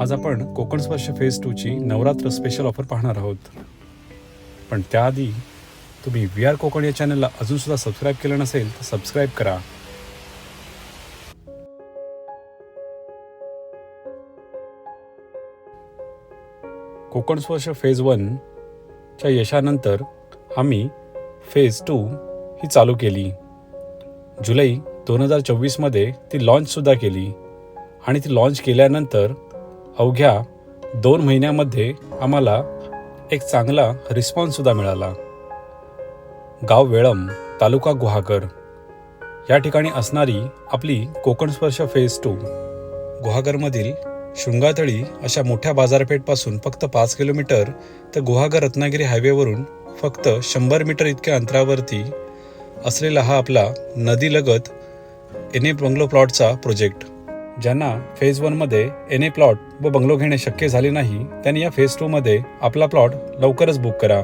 आज आपण कोकण स्पर्श फेज टूची नवरात्र स्पेशल ऑफर पाहणार आहोत. पण त्याआधी तुम्ही व्ही आर कोकण या चॅनलला अजूनसुद्धा सबस्क्राईब केलं नसेल तर सबस्क्राईब करा. कोकण स्पर्श फेज वनच्या यशानंतर आम्ही फेज टू ही चालू केली. जुलै दोन हजार चोवीसमध्ये ती लॉन्चसुद्धा केली. आणि ती लॉन्च केल्यानंतर अवघ्या दोन महिन्यामध्ये आम्हाला एक चांगला रिस्पॉन्ससुद्धा मिळाला. गाव वेळम तालुका गुहागर. या ठिकाणी असणारी आपली कोकण स्पर्श फेज टू गुहागरमधील शृंगातळी अशा मोठ्या बाजारपेठपासून फक्त पाच किलोमीटर तर गुहागर रत्नागिरी हायवेवरून फक्त शंभर मीटर इतक्या अंतरावरती असलेला हा आपला नदीलगत एन ए बंगलो प्लॉटचा प्रोजेक्ट ज्यांना फेज वनमध्ये एन ए प्लॉट व बंगलो घेणे शक्य झाले नाही त्यांनी या फेज टूमध्ये आपला प्लॉट लवकरच बुक करा.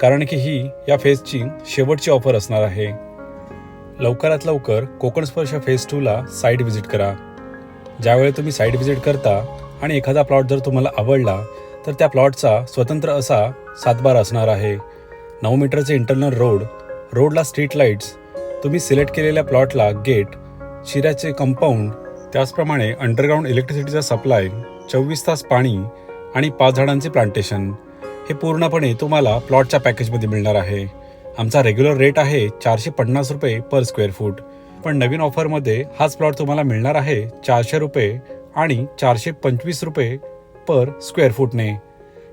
कारण की ही या फेजची शेवटची ऑफर असणार आहे. लवकरात लवकर Konkan Sparsh phase टूला site visit करा. ज्यावेळी तुम्ही साईट व्हिजिट करता आणि एखादा प्लॉट जर तुम्हाला आवडला तर त्या प्लॉटचा स्वतंत्र असा सातबार असणार आहे. नऊ मीटरचे इंटरनल रोड रोडला स्ट्रीट लाईट्स तुम्ही सिलेक्ट केलेल्या प्लॉटला गेट शिऱ्याचे कंपाऊंड त्याचप्रमाणे अंडरग्राऊंड इलेक्ट्रिसिटीचा सप्लाय चोवीस तास पाणी आणि पाच झाडांचे प्लांटेशन हे पूर्णपणे तुम्हाला प्लॉटच्या पॅकेजमध्ये मिळणार आहे. आमचा रेग्युलर रेट आहे चारशे पन्नास रुपये पर स्क्वेअर फूट पण नवीन ऑफरमध्ये हाच प्लॉट तुम्हाला मिळणार आहे चारशे रुपये आणि चारशे पंचवीस रुपये पर स्क्वेअर फूटने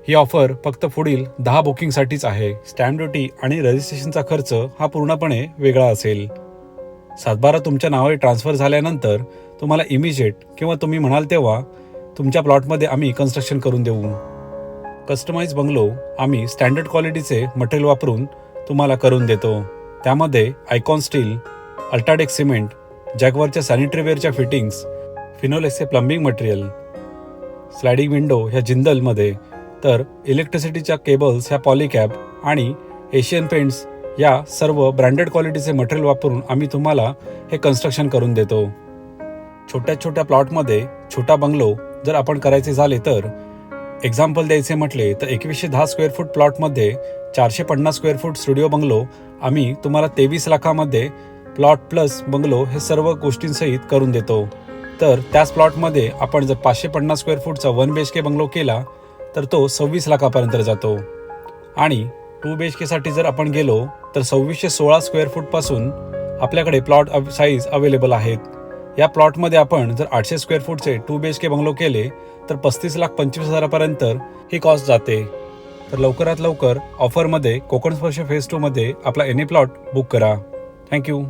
ही ऑफर फक्त पुढील दहा बुकिंगसाठीच आहे. स्टॅम्प ड्युटी आणि रजिस्ट्रेशनचा खर्च हा पूर्णपणे वेगळा असेल. सातबारा तुमच्या नावाने ट्रान्सफर झाल्यानंतर तुम्हाला इमिजिएट किंवा तुम्ही म्हणाल तेव्हा तुमच्या प्लॉटमध्ये आम्ही कन्स्ट्रक्शन करून देऊ. कस्टमाइज बंगलो आम्ही स्टँडर्ड क्वालिटीचे मटेरियल वापरून तुम्हाला करून देतो. त्यामध्ये आयकॉन स्टील अल्टाडेक सिमेंट जॅगवरच्या सॅनिटरी वेअरच्या फिटिंग्स फिनोलेक्सचे प्लंबिंग मटेरियल स्लायडिंग विंडो ह्या जिंदलमध्ये तर इलेक्ट्रिसिटीच्या केबल्स ह्या पॉलिकॅब आणि एशियन पेंट्स या सर्व ब्रँडेड क्वालिटीचे मटेरियल वापरून आम्ही तुम्हाला हे कन्स्ट्रक्शन करून देतो. छोट्या छोट्या प्लॉटमध्ये छोटा बंगलो जर आपण करायचे झाले तर एक्झाम्पल द्यायचे म्हटले तर एकवीसशे दहा स्क्वेअर फूट प्लॉटमध्ये चारशे पन्नास स्क्वेअर फूट स्टुडिओ बंगलो आम्ही तुम्हाला तेवीस लाखामध्ये प्लॉट प्लस बंगलो हे सर्व गोष्टींसहित करून देतो. तर त्याच प्लॉटमध्ये आपण जर पाचशे पन्नास square फूटचा one B H K bungalow केला तर तो सव्वीस लाखापर्यंत जातो. आणि टू बी एच केसाठी जर आपण गेलो तर सव्वीसशे सोळा स्क्वेअर फूटपासून आपल्याकडे प्लॉट साईज अवेलेबल आहेत. या प्लॉटमध्ये आपण जर आठशे square फूटचे two B H K bungalow केले तर पस्तीस लाख पंचवीस हजारापर्यंत ही कॉस्ट जाते. तर लवकरात लवकर ऑफरमध्ये कोकण स्पर्श फेज टूमध्ये आपला एनी प्लॉट बुक करा. Thank you